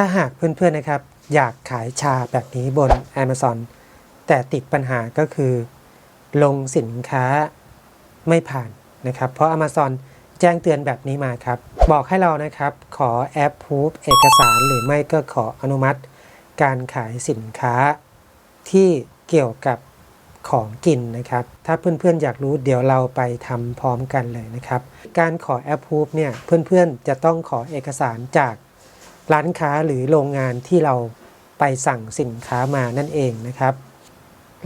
ถ้าหากเพื่อนๆนะครับ อยากขายชาแบบนี้บน Amazon แต่ติดปัญหาก็คือ ลงสินค้าไม่ผ่านนะครับ เพราะ Amazon แจ้งเตือนแบบนี้มาครับ บอกให้เรานะครับ ขอแอปพูฟเอกสารหรือไม่ก็ขออนุมัติ การขายสินค้าที่เกี่ยวกับของกินนะครับ ถ้าเพื่อนๆอยากรู้เดี๋ยวเราไปทำพร้อมกันเลยนะครับ การขอแอปพูฟเนี่ยเพื่อนๆจะต้องขอเอกสารจาก ร้านค้าหรือโรงงานที่เราไปสั่งสินค้ามานั่นเองนะครับ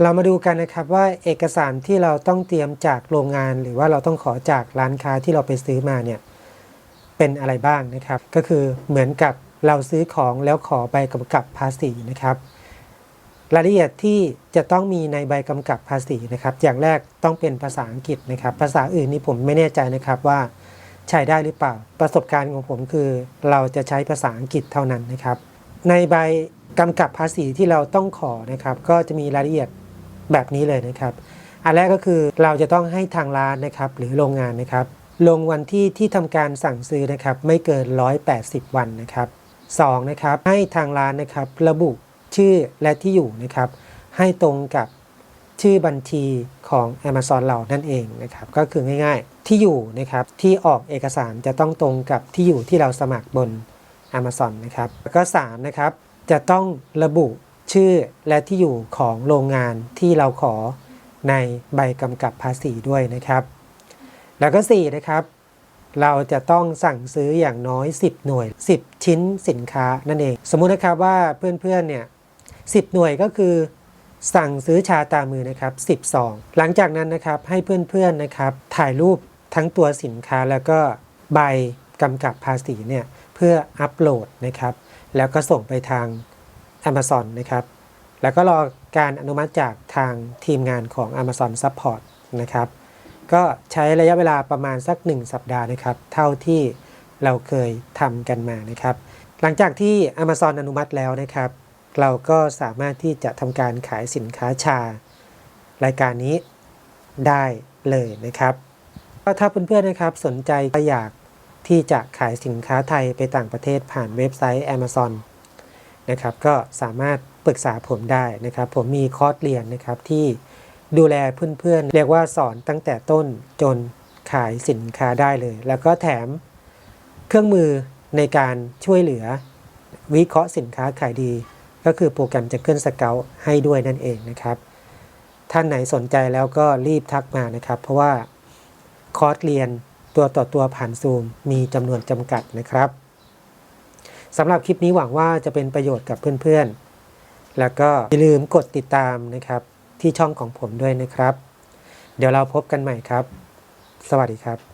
เรามาดูกันนะครับว่าเอกสารที่เราต้องเตรียมจากโรงงาน หรือว่าเราต้องขอจากร้านค้าที่เราไปซื้อมาเนี่ยเป็นอะไรบ้างนะครับ ก็คือเหมือนกับเราซื้อของแล้วขอใบกำกับภาษีนะครับ รายละเอียดที่จะต้องมีในใบกำกับภาษีนะครับ อย่างแรกต้องเป็นภาษาอังกฤษนะครับ ภาษาอื่นนี่ผมไม่แน่ใจนะครับว่า ใช้ได้หรือเปล่า ประสบการณ์ของผมคือ เราจะใช้ภาษาอังกฤษเท่านั้นนะครับ ในใบกำกับภาษีที่เราต้องขอนะครับ ก็จะมีรายละเอียดแบบนี้เลยนะครับ อันแรกก็คือเราจะต้องให้ทางร้านนะครับ หรือโรงงานนะครับ ลงวันที่ที่ทำการสั่งซื้อนะครับ ไม่เกิน 180 วันนะครับสองนะครับให้ทางร้านนะครับ ระบุชื่อและที่อยู่นะครับ ให้ตรงกับ ชื่อบัญชีของ Amazon เรานั่นเองนะครับก็คือง่ายๆ ที่อยู่นะครับที่ออกเอกสารจะต้องตรงกับที่อยู่ที่เราสมัครบน Amazon นะครับแล้วก็3นะครับจะต้องระบุชื่อและที่อยู่ของโรงงานที่เราขอในใบกำกับภาษีด้วยนะครับ แล้วก็4นะครับเราจะต้องสั่งซื้ออย่างน้อย 10 หน่วย 10 ชิ้นสินค้านั่นเอง สมมุตินะครับว่าเพื่อนๆเนี่ย10 หน่วยก็คือ สั่งซื้อชาตามือนะครับ10ซองหลังจากนั้นนะครับให้เพื่อนๆนะครับถ่ายรูปทั้งตัวสินค้าแล้วก็ใบกำกับภาษีเนี่ยเพื่ออัปโหลดนะครับแล้วก็ส่งไปทาง Amazon นะครับแล้วก็รอการอนุมัติจากทางทีมงานของ Amazon Support นะครับก็ใช้ระยะเวลาประมาณสัก 1 สัปดาห์นะครับ เท่าที่เราเคยทำกันมานะครับ หลังจากที่ Amazon อนุมัติแล้วนะครับ เราก็สามารถที่จะทำการขายสินค้าชา รายการนี้ได้เลยนะครับก็ถ้าเพื่อนๆนะครับสนใจก็อยากที่จะขายสินค้าไทยไปต่างประเทศผ่านเว็บไซต์ Amazon นะครับก็สามารถปรึกษาผมได้นะครับ ผมมีคอร์สเรียนนะครับที่ดูแลเพื่อนๆ เรียกว่าสอนตั้งแต่ต้นจนขายสินค้าได้เลย แล้วก็แถมเครื่องมือในการช่วยเหลือวิเคราะห์สินค้าขายดี ก็คือโปรแกรม Jungle Scout ให้ด้วยนั่นเองนะครับ ท่านไหนสนใจแล้วก็รีบทักมานะครับ เพราะว่าคอร์สเรียนตัวต่อตัวผ่านซูมมีจำนวนจำกัดนะครับสำหรับคลิปนี้หวังว่าจะเป็นประโยชน์กับเพื่อนๆ แล้วก็อย่าลืมกดติดตามนะครับที่ช่องของผมด้วยนะครับ เดี๋ยวเราพบกันใหม่ครับ สวัสดีครับ